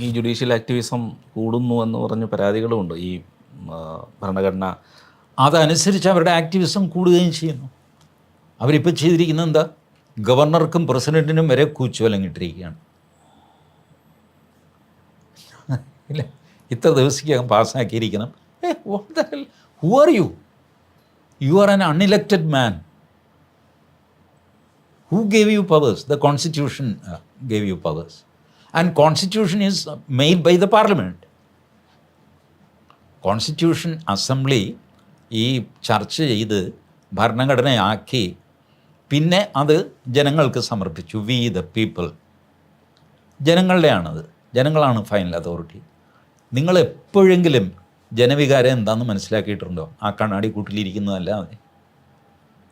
ഈ judicial activism കൂടുന്നു എന്ന് പറഞ്ഞ് പരാതികളുമുണ്ട്. ഈ ഭരണഘടന അതനുസരിച്ച് അവരുടെ ആക്ടിവിസം കൂടുകയും ചെയ്യുന്നു. അവരിപ്പോൾ ചെയ്തിരിക്കുന്നത് എന്താ? ഗവർണർക്കും പ്രസിഡന്റിനും വരെ കൂച്ചുവലങ്ങിട്ടിരിക്കുകയാണ്. ഇല്ല? ഇത്ര ദിവസത്തേക്കകം പാസ്സാക്കിയിരിക്കണം. ഏ who are you you are an unelected man who gave you powers the constitution gave you you powers constitution is made by the parliament constitution assembly ഈ ചർച്ച ചെയ്ത് ഭരണഘടനയാക്കി. പിന്നെ അത് ജനങ്ങൾക്ക് സമർപ്പിച്ചു. വി ദ പീപ്പിൾ ജനങ്ങളുടെയാണത്. ജനങ്ങളാണ് ഫൈനൽ അതോറിറ്റി നിങ്ങൾ എപ്പോഴെങ്കിലും ജനവികാരം എന്താണെന്ന് മനസ്സിലാക്കിയിട്ടുണ്ടോ? ആ കണ്ണാടി കൂട്ടിലിരിക്കുന്നതല്ലാതെ.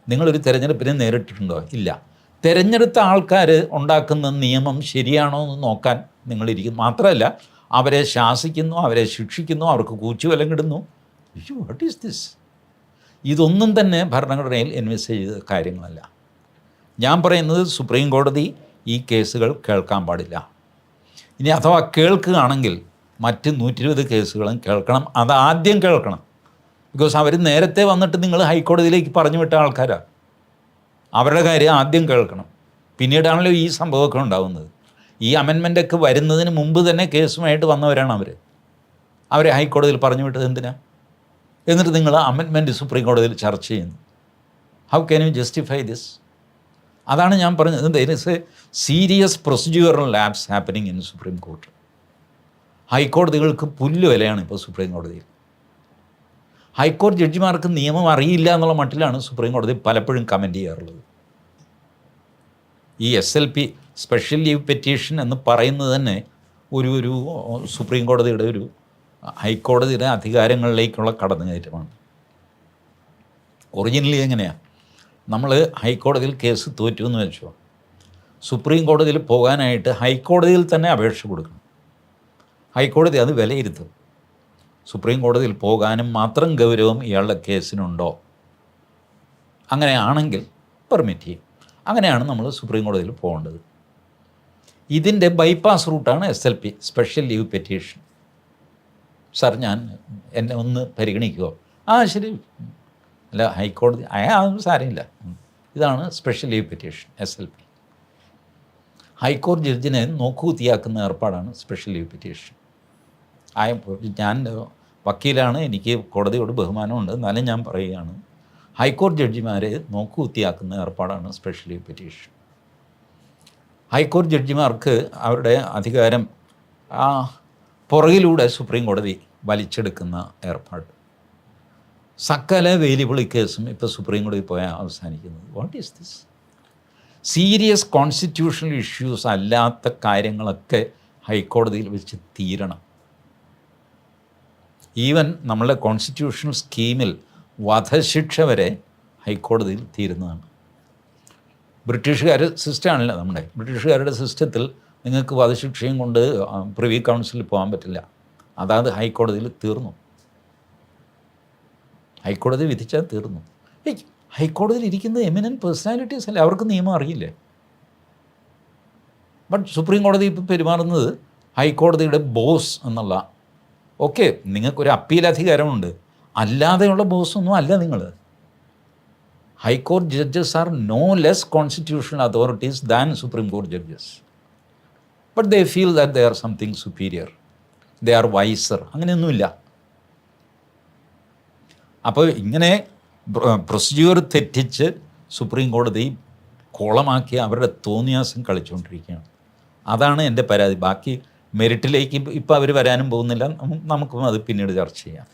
നിങ്ങളൊരു തിരഞ്ഞെടുപ്പിനെ നേരിട്ടിട്ടുണ്ടോ? ഇല്ല. തെരഞ്ഞെടുത്ത ആൾക്കാർ ഉണ്ടാക്കുന്ന നിയമം ശരിയാണോ എന്ന് നോക്കാൻ നിങ്ങളിരിക്കും മാത്രമല്ല അവരെ ശാസിക്കുന്നു അവരെ ശിക്ഷിക്കുന്നു അവർക്ക് കൂച്ചുവലം കിടുന്നു വാട്ട് ഈസ് ദിസ് ഇതൊന്നും തന്നെ ഭരണഘടനയിൽ എൻവെസ്റ്റ് ചെയ്ത കാര്യങ്ങളല്ല. ഞാൻ പറയുന്നത് സുപ്രീം കോടതി ഈ കേസുകൾ കേൾക്കാൻ പാടില്ല. ഇനി അഥവാ കേൾക്കുകയാണെങ്കിൽ മറ്റ് നൂറ്റി ഇരുപത് കേസുകളും കേൾക്കണം. അത് ആദ്യം കേൾക്കണം. ബിക്കോസ് അവർ നേരത്തെ വന്നിട്ട് നിങ്ങൾ ഹൈക്കോടതിയിലേക്ക് പറഞ്ഞു വിട്ട ആൾക്കാരാണ് അവരുടെ കാര്യം ആദ്യം കേൾക്കണം. പിന്നീടാണല്ലോ ഈ സംഭവമൊക്കെ ഉണ്ടാകുന്നത് ഈ അമെൻമെന്റൊക്കെ വരുന്നതിന് മുമ്പ് തന്നെ കേസുമായിട്ട് വന്നവരാണ് അവർ അവരെ ഹൈക്കോടതിയിൽ പറഞ്ഞു വിട്ടത് എന്തിനാ? എന്നിട്ട് നിങ്ങൾ അമെൻമെന്റ് സുപ്രീം കോടതിയിൽ ചർച്ച ചെയ്യുന്നു. How can you justify this അതാണ് ഞാൻ പറഞ്ഞത്. There is a serious procedural lapse happening in supreme court ഹൈക്കോടതികൾക്ക് പുല്ല് വിലയാണ് ഇപ്പോൾ സുപ്രീം കോടതിയിൽ. ഹൈക്കോടതി ജഡ്ജിമാർക്ക് നിയമം അറിയില്ല എന്നുള്ള മട്ടിലാണ് സുപ്രീം കോടതി പലപ്പോഴും കമന്റ് ചെയ്യാറുള്ളത്. ഈ S L P special leave petition എന്ന് പറയുന്നത് തന്നെ ഒരു ഒരു സുപ്രീം കോടതിയുടെ ഒരു ഹൈക്കോടതിയുടെ അധികാരങ്ങളിലേക്കുള്ള കടന്നുകയറ്റമാണ്. ഒറിജിനലി എങ്ങനെയാണ് നമ്മൾ ഹൈക്കോടതിയിൽ കേസ് തോറ്റു എന്ന് വെച്ചോ. സുപ്രീം കോടതിയിൽ പോകാനായിട്ട് ഹൈക്കോടതിയിൽ തന്നെ അപേക്ഷ കൊടുക്കണം. ഹൈക്കോടതി അത് വിലയിരുത്തും. സുപ്രീം കോടതിയിൽ പോകാനും മാത്രം ഗൗരവം ഇയാളുടെ കേസിനുണ്ടോ? അങ്ങനെയാണെങ്കിൽ പെർമിറ്റ് ചെയ്യും. അങ്ങനെയാണ് നമ്മൾ സുപ്രീം കോടതിയിൽ പോകേണ്ടത്. ഇതിന്റെ ബൈപ്പാസ് റൂട്ടാണ് S L P special leave petition sir ഞാൻ എന്നെ ഒന്ന് പരിഗണിക്കുമോ ആ ശരി. അല്ല ഹൈക്കോടതി അയാൾ സാരമില്ല. ഇതാണ് special leave petition S L P ഹൈക്കോടതി ജഡ്ജിനെ നോക്കുകുത്തിയാക്കുന്ന ഏർപ്പാടാണ് സ്പെഷ്യൽ ലീവ് പെറ്റീഷൻ ഞാൻ വക്കീലാണ് എനിക്ക് കോടതിയോട് ബഹുമാനമുണ്ട്. എന്നാലും ഞാൻ പറയുകയാണ് ഹൈക്കോടതി ജഡ്ജിമാരെ നോക്കുകുത്തിയാക്കുന്ന ഏർപ്പാടാണ് സ്പെഷ്യലി പെറ്റീഷൻ ഹൈക്കോടതി ജഡ്ജിമാർക്ക് അവരുടെ അധികാരം ആ പുറകിലൂടെ സുപ്രീം കോടതി വലിച്ചെടുക്കുന്ന ഏർപ്പാട്. സകല വേലിവിളി കേസും ഇപ്പോൾ സുപ്രീം കോടതി പോയാൽ അവസാനിക്കുന്നത്. What is this serious constitutional issues അല്ലാത്ത കാര്യങ്ങളൊക്കെ ഹൈക്കോടതിയിൽ വെച്ച് തീരണം. ഈവൻ നമ്മളുടെ കോൺസ്റ്റിറ്റ്യൂഷണൽ സ്കീമിൽ വധശിക്ഷ വരെ ഹൈക്കോടതിയിൽ തീരുന്നതാണ്. ബ്രിട്ടീഷുകാർ സിസ്റ്റമാണല്ലോ നമ്മുടെ. ബ്രിട്ടീഷുകാരുടെ സിസ്റ്റത്തിൽ നിങ്ങൾക്ക് വധശിക്ഷയും കൊണ്ട് പ്രിവി കൗൺസിലിൽ പോകാൻ പറ്റില്ല. അതാത് ഹൈക്കോടതിയിൽ തീർന്നു. ഹൈക്കോടതി വിധിച്ചാൽ തീർന്നു. ഹൈക്കോടതിയിൽ ഇരിക്കുന്നത് എമിനന്റ് പേഴ്സണാലിറ്റീസ് അല്ലേ? അവർക്ക് നിയമം അറിയില്ലേ? ബട്ട് സുപ്രീം കോടതി പെരുമാറുന്നത് ഹൈക്കോടതിയുടെ ബോസ് എന്നുള്ള ഓക്കെ നിങ്ങൾക്കൊരു അപ്പീൽ അധികാരമുണ്ട് അല്ലാതെയുള്ള ബോസൊന്നും അല്ല നിങ്ങൾ ഹൈക്കോടതി judges are no less constitutional authorities than supreme കോടതി judges but they feel that they are something superior they are wiser അങ്ങനെയൊന്നുമില്ല. അപ്പോൾ ഇങ്ങനെ പ്രൊസീജിയർ തെറ്റിച്ച് സുപ്രീം കോടതി കോളമാക്കി അവരുടെ തോന്നിയാസം കളിച്ചുകൊണ്ടിരിക്കുകയാണ് അതാണ് എന്റെ പരാതി. ബാക്കി മെറിറ്റിലേക്ക് ഇപ്പോൾ അവർ വരാനും പോകുന്നില്ല. നമുക്കും അത് പിന്നീട് ചർച്ച ചെയ്യാം.